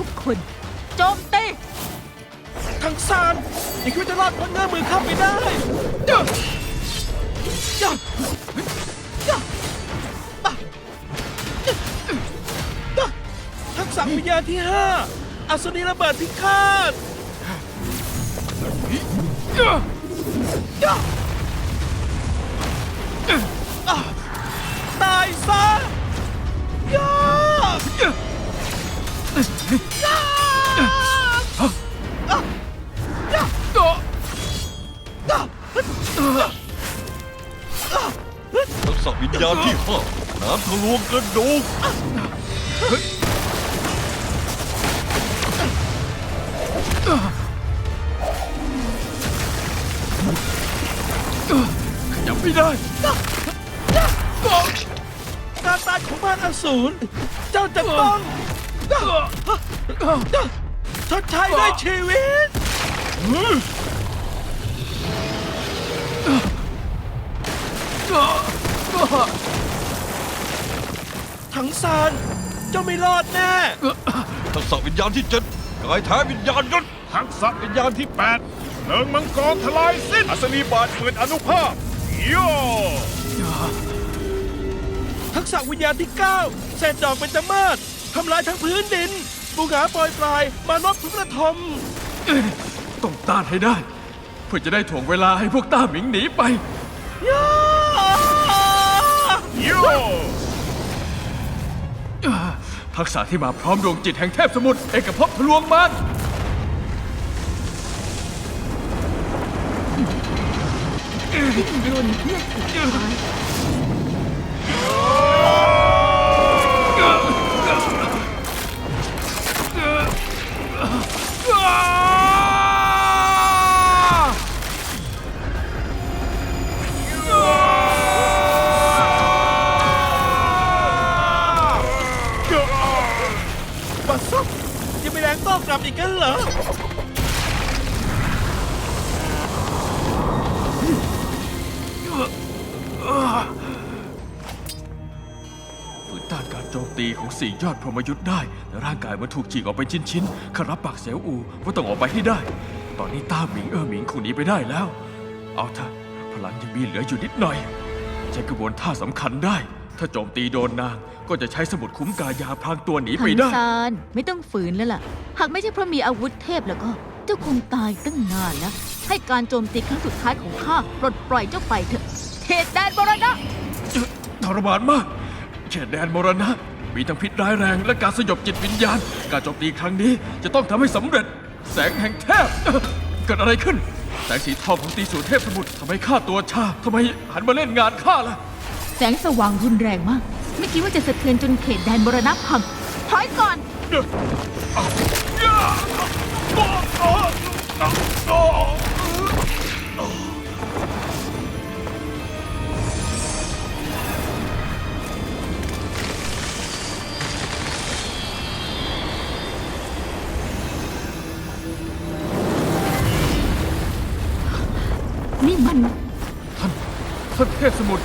ทุกคน โจมตีทังซานอย่าคิดว่าจะรอดพ้นเงื้อมือข้าไปได้เด้อเด้อเด้อบ้าเด้อทักษะวิญญาณที่ห้าอัศนีระเบิดพิฆาตาที่ห้าน้ำทะลวงกระดูกขยับไม่ได้กาตายของมารอสูรเจ้าจะต้องชดใช้ด้วยชีวิต ถังซานเจ้าไม่รอดแน่ ทักษะวิญญาณที่เจ็ดกายแท้วิญญาณยนต์ทักษะวิญญาณที่ 8เพลิงมังกรทลายสิ้นอัศนีบาทหมื่นอนุภาพโยทักษะวิญญาณที่ 9เศษดอกเป็นจมาศทำลายทั้งพื้นดินบูหงาปล่อยปลาย มานบทุกระทมต้องต้านให้ได้ เพื่อจะได้ถ่วงเวลาให้พวกต้าหมิงหนีไปย่า ทักษะที่มาพร้อมดวงจิตแห่งเทพสมุทรเอกภพทะลวงมารรุนเพื่อสุ ดท้ายบัดซบยังไม่แรงโต้กลับอีกกันเหรอ ฝืนต้านการโจมตีของสี่ยอดพรหมยุทธ์ได้แต่ร่างกายมันถูกฉีกออกเป็นชิ้นๆข้ารับปากเสียวอูว่าต้องออกไปให้ได้ ตอนนี้ต้าหมิงเออหมิงคงหนีไปได้แล้ว เอาเถอะพลังยังมีเหลืออยู่นิดหน่อย ใช้กระบวนท่าสำคัญได้ ถ้าโจมตีโดนนางก็จะใช้สมุดคุ้มกายาพรางตัวหนีถัไปงได้ ซานไม่ต้องฝืนแล้วล่ะ หากไม่ใช่เพราะมีอาวุธเทพแล้วก็ เจ้าคงตายตั้งนานแล้ว ให้การโจมตีครั้งสุดท้ายของข้าปลดปล่อยเจ้าไปเถอะเขตแดนบรณะ ทรมานมากเขตแดนมรณะ มีทั้งพิษร้ายแรงและการสยบจิตวิญญาณ การโจมตีครั้งนี้จะต้องทำให้สำเร็จ แสงแห่งเทพเอ่อเกิดอะไรขึ้น แสงสีทองของตีสูรเทพสมุทรทำไมข้าตัวชาทำไมหันมาเล่นงานข้าล่ะ แสงสว่างรุนแรงมาก ไม่คิดว่าจะสะเทือนจนเขตแดนบรณะพังถอยก่อน นี่มัน ท่านเทพสมุทร